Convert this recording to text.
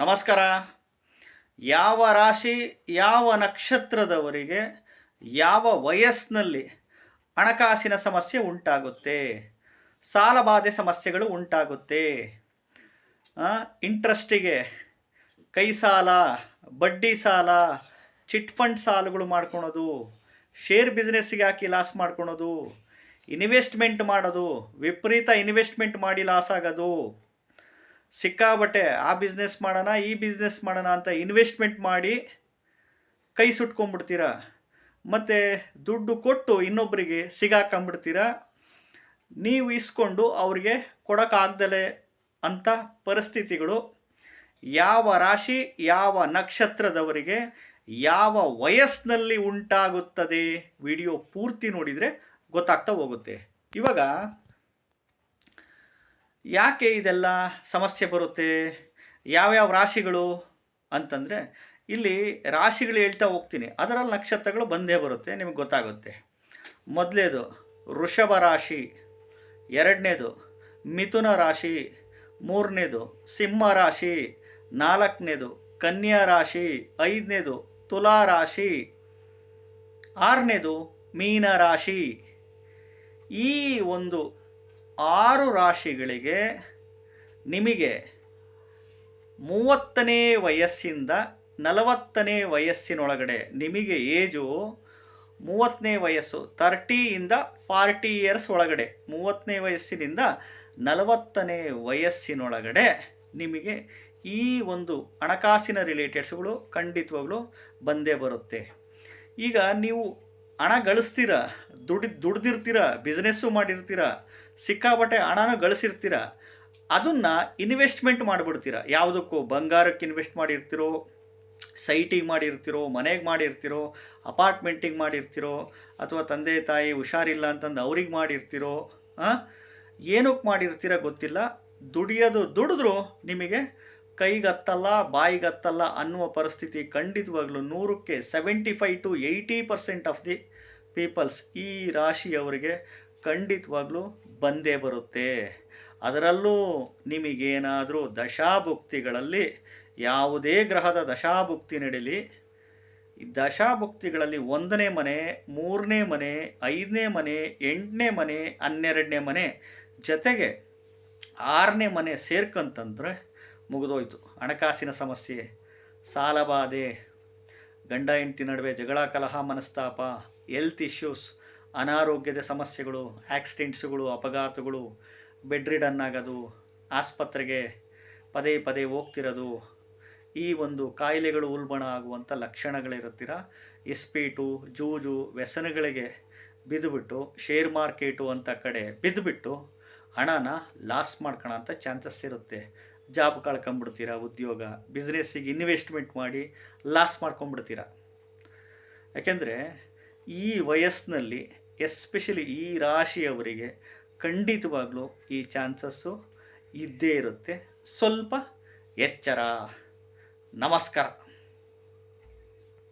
ನಮಸ್ಕಾರ. ಯಾವ ರಾಶಿ, ಯಾವ ನಕ್ಷತ್ರದವರಿಗೆ ಯಾವ ವಯಸ್ಸಿನಲ್ಲಿ ಹಣಕಾಸಿನ ಸಮಸ್ಯೆ ಉಂಟಾಗುತ್ತೆ? ಸಾಲಬಾಧೆ ಸಮಸ್ಯೆಗಳು ಉಂಟಾಗುತ್ತೆ. ಇಂಟ್ರೆಸ್ಟಿಗೆ ಕೈ ಸಾಲ, ಬಡ್ಡಿ ಸಾಲ, ಚಿಟ್ ಫಂಡ್ ಸಾಲಗಳು ಮಾಡ್ಕೊಳೋದು, ಶೇರ್ ಬಿಸ್ನೆಸ್ಸಿಗೆ ಹಾಕಿ ಲಾಸ್ ಮಾಡ್ಕೊಳೋದು, ಇನ್ವೆಸ್ಟ್ಮೆಂಟ್ ಮಾಡೋದು, ವಿಪರೀತ ಇನ್ವೆಸ್ಟ್ಮೆಂಟ್ ಮಾಡಿ ಲಾಸ್ ಆಗೋದು. ಸಿಕ್ಕಾಬಟ್ಟೆ ಆ ಬಿಸ್ನೆಸ್ ಮಾಡೋಣ, ಈ ಬಿಸ್ನೆಸ್ ಮಾಡೋಣ ಅಂತ ಇನ್ವೆಸ್ಟ್ಮೆಂಟ್ ಮಾಡಿ ಕೈ ಸುಟ್ಕೊಂಡ್ಬಿಡ್ತೀರ? ಮತ್ತು ದುಡ್ಡು ಕೊಟ್ಟು ಇನ್ನೊಬ್ಬರಿಗೆ ಸಿಗಾಕೊಂಬಿಡ್ತೀರ ನೀವು ಇಸ್ಕೊಂಡು ಅವ್ರಿಗೆ ಕೊಡೋಕ್ಕಾಗ್ದಲೆ ಅಂಥ ಪರಿಸ್ಥಿತಿಗಳು. ಯಾವ ರಾಶಿ, ಯಾವ ನಕ್ಷತ್ರದವರಿಗೆ ಯಾವ ವಯಸ್ಸಿನಲ್ಲಿ ಉಂಟಾಗುತ್ತದೆ? ವಿಡಿಯೋ ಪೂರ್ತಿ ನೋಡಿದರೆ ಗೊತ್ತಾಗ್ತಾ ಹೋಗುತ್ತೆ. ಇವಾಗ ಯಾಕೆ ಇದೆಲ್ಲ ಸಮಸ್ಯೆ ಬರುತ್ತೆ? ಯಾವ್ಯಾವ ರಾಶಿಗಳು? ಅಂತಂದರೆ ಇಲ್ಲಿ ರಾಶಿಗಳು ಹೇಳ್ತಾ ಹೋಗ್ತೀನಿ. ಅದರಲ್ಲಿ ನಕ್ಷತ್ರಗಳು ಬಂದೇ ಬರುತ್ತೆ, ನಿಮಗೆ ಗೊತ್ತಾಗುತ್ತೆ. ಮೊದಲೇದು ವೃಷಭ ರಾಶಿ, ಎರಡನೇದು ಮಿಥುನ ರಾಶಿ, ಮೂರನೇದು ಸಿಂಹ ರಾಶಿ, ನಾಲ್ಕನೇದು ಕನ್ಯಾ ರಾಶಿ, ಐದನೇದು ತುಲಾ ರಾಶಿ, ಆರನೇದು ಮೀನ ರಾಶಿ. ಈ ಒಂದು ಆರು ರಾಶಿಗಳಿಗೆ ನಿಮಗೆ ಮೂವತ್ತನೇ ವಯಸ್ಸಿಂದ ನಲವತ್ತನೇ ವಯಸ್ಸಿನೊಳಗಡೆ ನಿಮಗೆ ಏಜು ಮೂವತ್ತನೇ ವಯಸ್ಸು ತರ್ಟಿಯಿಂದ ಫಾರ್ಟಿ ಇಯರ್ಸ್ ಒಳಗಡೆ, ಮೂವತ್ತನೇ ವಯಸ್ಸಿನಿಂದ ನಲವತ್ತನೇ ವಯಸ್ಸಿನೊಳಗಡೆ ನಿಮಗೆ ಈ ಒಂದು ಹಣಕಾಸಿನ ರಿಲೇಟೆಡ್ಸ್ಗಳು ಖಂಡಿತವಾಗ್ಲೂ ಬಂದೇ ಬರುತ್ತೆ. ಈಗ ನೀವು ಹಣ ಗಳಿಸ್ತೀರ, ದುಡಿ, ದುಡ್ದಿರ್ತೀರ ಬಿಸ್ನೆಸ್ಸು ಮಾಡಿರ್ತೀರ ಸಿಕ್ಕಾಬಟ್ಟೆ ಹಣನೂ ಗಳಿಸಿರ್ತೀರ, ಅದನ್ನು ಇನ್ವೆಸ್ಟ್ಮೆಂಟ್ ಮಾಡಿಬಿಡ್ತೀರ. ಯಾವುದಕ್ಕೂ ಬಂಗಾರಕ್ಕೆ ಇನ್ವೆಸ್ಟ್ ಮಾಡಿರ್ತೀರೋ, ಸೈಟಿಗೆ ಮಾಡಿರ್ತೀರೋ, ಮನೆಗೆ ಮಾಡಿರ್ತೀರೋ ಅಪಾರ್ಟ್ಮೆಂಟಿಗೆ ಮಾಡಿರ್ತೀರೋ, ಅಥವಾ ತಂದೆ, ತಾಯಿ ಹುಷಾರಿಲ್ಲ ಅಂತಂದು ಅವ್ರಿಗೆ ಮಾಡಿರ್ತೀರೋ ಏನಕ್ಕೆ ಮಾಡಿರ್ತೀರ ಗೊತ್ತಿಲ್ಲ. ದುಡಿಯೋದು ದುಡಿದ್ರೂ ನಿಮಗೆ ಕೈಗತ್ತಲ್ಲ, ಬಾಯಿಗತ್ತಲ್ಲ ಅನ್ನುವ ಪರಿಸ್ಥಿತಿ ಖಂಡಿತವಾಗ್ಲೂ ನೂರಕ್ಕೆ seventy five to eighty percent of the peoples ಈ ರಾಶಿಯವರಿಗೆ ಖಂಡಿತವಾಗ್ಲೂ ಬಂದೇ ಬರುತ್ತೆ. ಅದರಲ್ಲೂ ನಿಮಗೇನಾದರೂ ದಶಾಭುಕ್ತಿಗಳಲ್ಲಿ, ಯಾವುದೇ ಗ್ರಹದ ದಶಾಭುಕ್ತಿ ನಡೀಲಿ ದಶಾಭುಕ್ತಿಗಳಲ್ಲಿ ಒಂದನೇ ಮನೆ, ಮೂರನೇ ಮನೆ, ಐದನೇ ಮನೆ, ಎಂಟನೇ ಮನೆ, ಹನ್ನೆರಡನೇ ಮನೆ ಜೊತೆಗೆ ಆರನೇ ಮನೆ ಸೇರ್ಕಂತಂದ್ರೆ ಮುಗಿದೋಯ್ತು. ಹಣಕಾಸಿನ ಸಮಸ್ಯೆ. ಸಾಲಬಾಧೆ ಗಂಡ ಹೆಂಡತಿ ನಡುವೆ ಜಗಳ, ಕಲಹ, ಮನಸ್ತಾಪ ಹೆಲ್ತ್ ಇಶ್ಯೂಸ್ ಅನಾರೋಗ್ಯದ ಸಮಸ್ಯೆಗಳು ಆಕ್ಸಿಡೆಂಟ್ಸ್ಗಳು ಅಪಘಾತಗಳು ಬೆಡ್ ರಿಡನ್ ಆಗೋದು ಆಸ್ಪತ್ರೆಗೆ ಪದೇ ಪದೇ ಹೋಗ್ತಿರೋದು. ಈ ಒಂದು ಕಾಯಿಲೆಗಳು ಉಲ್ಬಣ ಆಗುವಂಥ ಲಕ್ಷಣಗಳಿರುತ್ತೀರ? ಇಸ್ಪೀಟು ಜೂಜು, ವ್ಯಸನಗಳಿಗೆ ಬಿದ್ದುಬಿಟ್ಟು ಶೇರ್ ಮಾರ್ಕೆಟು ಅಂತ ಕಡೆ ಬಿದ್ದುಬಿಟ್ಟು, ಹಣನ ಲಾಸ್ ಮಾಡ್ಕೊಳ್ಳೋಂಥ ಚಾನ್ಸಸ್ ಇರುತ್ತೆ. ಜಾಬ್ ಕಳ್ಕೊಂಬಿಡ್ತೀರಾ, ಉದ್ಯೋಗ ಬಿಸ್ನೆಸ್ಸಿಗೆ ಇನ್ವೆಸ್ಟ್ಮೆಂಟ್ ಮಾಡಿ ಲಾಸ್ ಮಾಡ್ಕೊಂಬಿಡ್ತೀರ? ಯಾಕೆಂದರೆ ಈ ವಯಸ್ಸಿನಲ್ಲಿ ಎಸ್ಪೆಷಲಿ ಈ ರಾಶಿಯವರಿಗೆ ಖಂಡಿತವಾಗ್ಲೂ ಈ ಚಾನ್ಸಸ್ಸು ಇದ್ದೇ ಇರುತ್ತೆ. ಸ್ವಲ್ಪ ಎಚ್ಚರ. ನಮಸ್ಕಾರ.